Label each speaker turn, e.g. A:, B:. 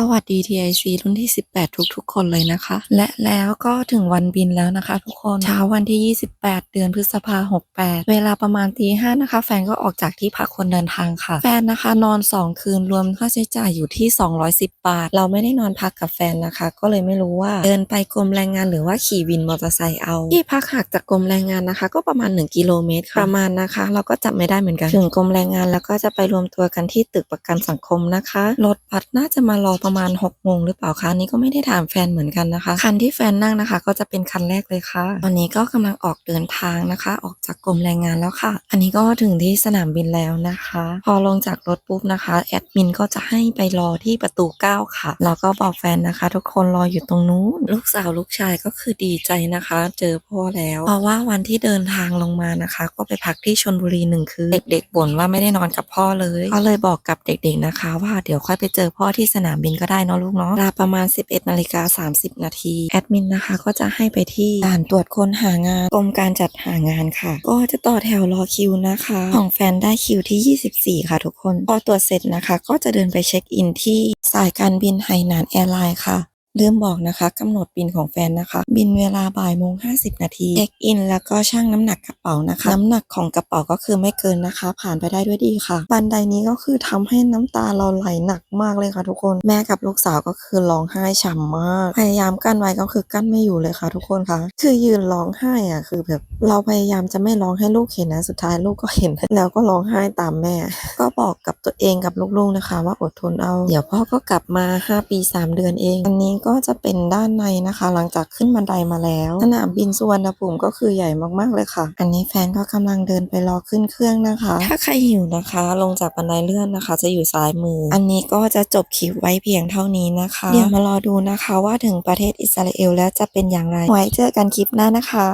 A: สวัสดี TIC รุ่นที่ 18 ทุกๆ คนเลยนะคะ และแล้วก็ถึงวันบินแล้วนะคะ ทุกคนเช้าวันที่ 28 เดือนพฤษภา68 เวลาประมาณตีห้านะคะ แฟนก็ออกจากที่พักคนเดินทางค่ะ แฟนนะคะนอน 2 คืนรวมค่าใช้จ่ายอยู่ที่ 210 บาท เราไม่ได้นอนพักกับแฟนนะคะ ก็เลยไม่รู้ว่าเดินไปกรมแรงงานหรือว่าขี่วินมอเตอร์ไซค์เอา ที่พักห่างจากกรมแรงงานนะคะ ก็ประมาณ 1 กิโลเมตรประมาณนะคะ เราก็จับไม่ได้เหมือนกันถึงกรมแรงงานแล้วก็จะไปรวมตัวกันที่ตึกประกันสังคมนะคะรถบัสน่าจะมารอประประมาณ6โมงหรือเปล่าคะนี้ก็ไม่ได้ถามแฟนเหมือนกันนะคะ คันที่แฟนนั่งนะคะ ก็จะเป็นคันแรกเลยค่ะ ตอนนี้ก็กำลังออกเดินทางนะคะ ออกจากกรมแรงงานแล้วค่ะ อันนี้ก็ถึงที่สนามบินแล้วนะคะ พอลงจากรถปุ๊บนะคะแอดมินก็จะให้ไปรอที่ประตู 9 ค่ะแล้วก็บอกแฟนนะคะ ทุกคนรออยู่ตรงนู้นลูกสาวลูกชายก็คือดีใจนะคะ เจอพ่อแล้ว เพราะว่าวันที่เดินทางลงมานะคะ ก็ไปพักที่ชนบุรีหนึ่งคืนเด็กๆบ่นว่าไม่ได้นอนกับพ่อเลย ก็เลยบอกกับเด็กๆนะคะ ว่าเดี๋ยวค่อยไปเจอพ่อที่สนามบินก็ได้เนาะลูกเนาะเวลาประมาณ 11นาฬิกา30 นาทีแอดมินนะคะก็จะให้ไปที่ด่านตรวจคนหางานกรมการจัดหางานค่ะ ก็จะต่อแถวรอคิวนะคะ ของแฟนได้คิวที่ 24 ค่ะทุกคน พอตรวจเสร็จนะคะ ก็จะเดินไปเช็คอินที่สายการบินไหหนานแอร์ไลน์ค่ะ ลืมบอกนะคะกำหนดบินของแฟนนะคะ บินเวลาบ่ายโมงห้าสิบนาทีเช็คอินแล้วก็ชั่งน้ำหนักกระเป๋านะคะ น้ำหนักของกระเป๋าก็คือไม่เกินนะคะ ผ่านไปได้ด้วยดีค่ะ บันไดนี้ก็คือทำให้น้ำตาเราไหลหนักมากเลยค่ะทุกคน แม่กับลูกสาวก็คือร้องไห้ฉ่ำมาก พยายามกั้นไว้ก็คือกั้นไม่อยู่เลยค่ะ ทุกคนค่ะคือยืนร้องไห้อะคือแบบ เราพยายามจะไม่ร้องให้ลูกเห็นนะ สุดท้ายลูกก็เห็น แล้วก็ร้องไห้ตามแม่ ก็บอกกับตัวเองกับลูกๆนะคะ ว่าอดทนเอา เดี๋ยวพ่อก็กลับมา 5 ปี 3 เดือนเอง อันนี้ก็จะเป็นด้านในนะคะ หลังจากขึ้นบันไดมาแล้วสนามบินสุวรรณภูมิก็คือใหญ่มากๆเลยค่ะ อันนี้แฟนก็กำลังเดินไปรอขึ้นเครื่องนะคะ ถ้าใครหิวนะคะ ลงจากบันไดเลื่อนนะคะ จะอยู่ซ้ายมือ อันนี้ก็จะจบคลิปไว้เพียงเท่านี้นะคะ เดี๋ยวมารอดูนะคะว่าถึงประเทศอิสราเอลแล้วจะเป็นอย่างไรไว้เจอกันคลิปหน้านะคะ